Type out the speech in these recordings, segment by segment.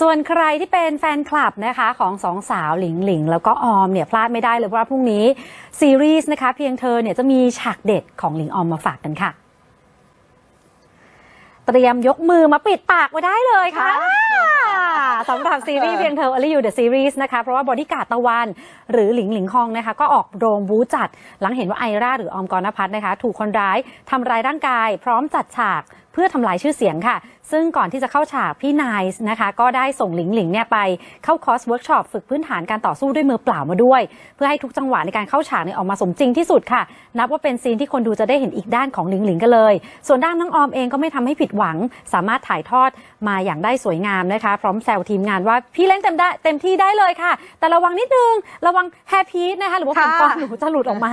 ส่วนใครที่เป็นแฟนคลับนะคะของสองสาวหลิงหลิงแล้วก็ออมเนี่ยพลาดไม่ได้เลยเพราะว่าพรุ่งนี้ซีรีส์นะคะเพียงเธอเนี่ยจะมีฉากเด็ดของหลิงออมมาฝากกันค่ะ เตรียมยกมือมาปิดปากไว้ได้เลยค่ะสำหรับซีรีส์เพียงเธอ Only You The Series นะคะ เพราะว่าบอดี้การ์ดตะวัน หรือหลิงหลิงฮองนะคะ ก็ออกโรงบู๊จัด หลังเห็นว่าไอราหรือออมกรณพัฒน์นะคะ ถูกคนร้ายทำร้ายร่างกาย พร้อมจัดฉากเพื่อทำลายชื่อเสียงค่ะ ซึ่งก่อนที่จะเข้าฉากพี่นายนะคะ ก็ได้ส่งหลิงหลิงเนี่ยไปเข้าคอร์สเวิร์กช็อปฝึกพื้นฐานการต่อสู้ด้วยมือเปล่ามาด้วย เพื่อให้ทุกจังหวะในการเข้าฉากเนี่ยออกมาสมจริงที่สุดค่ะ นับว่าเป็นซีนที่คนดูจะได้เห็นอีกด้านของหลิงหลิงกันเลย ส่วนด้านน้องออมเองก็ไม่ทำให้ผิดหวัง สามารถถ่ายทอดมาอย่างได้สวยงามนะคะ พร้อมแซวทีมงานว่าพี่เล่นเต็มได้เต็มที่ได้เลยค่ะ แต่ระวังนิดนึงระวังแฮปปี้นะคะหรือว่าผมค่ะปอนหนูจะหลุดออกมา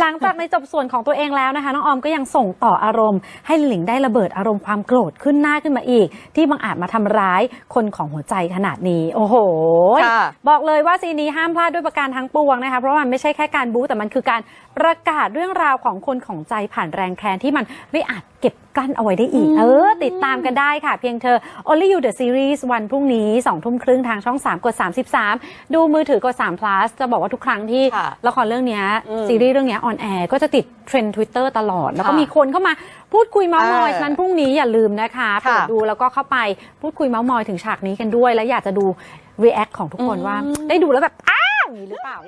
หลังจากในจบส่วนของตัวเองแล้วนะคะ น้องออมก็ยังส่งต่ออารมณ์ให้หลิงได้ระเบิดอารมณ์ความโกรธขึ้นหน้าขึ้นมาอีก ที่บังอาจมาทำร้ายคนของหัวใจขนาดนี้ โอ้โหค่ะบอกเลยว่าซีนนี้ห้ามพลาดด้วยประการทั้งปวงนะคะเพราะว่ามันไม่ใช่แค่การบู๊แต่มันคือการประกาศเรื่องราวของคนของใจผ่านแรงแค้นที่มันไม่อาจเก็บกลั้นเอาไว้ได้อีก เออ ติดตามกันได้ค่ะ เพียงเธอ Only You The Series วันพรุ่งนี้2ทุ่มครึ่งทางช่อง 3 กด 33 ดูมือถือกด3 plus จะบอกว่าทุกครั้งที่ค่ะละครเรื่องเนี้ยอืมซีรีส์เรื่องเนี้ออนแอร์ก็จะติดเทรนด์ Twitter ตลอด แล้วก็ค่ะมีคนเข้ามาพูดคุยเมาส์มอยเออฉะนั้นพรุ่งนี้อย่าลืมนะคะเปิดดูแล้วก็เข้าไปพูดคุยเมาส์มอยถึงฉากนี้กันด้วย และอยากจะดู react ของทุกคนว่า ได้ดูแล้วแบบ อ้าวอย่างนี้หรือเปล่า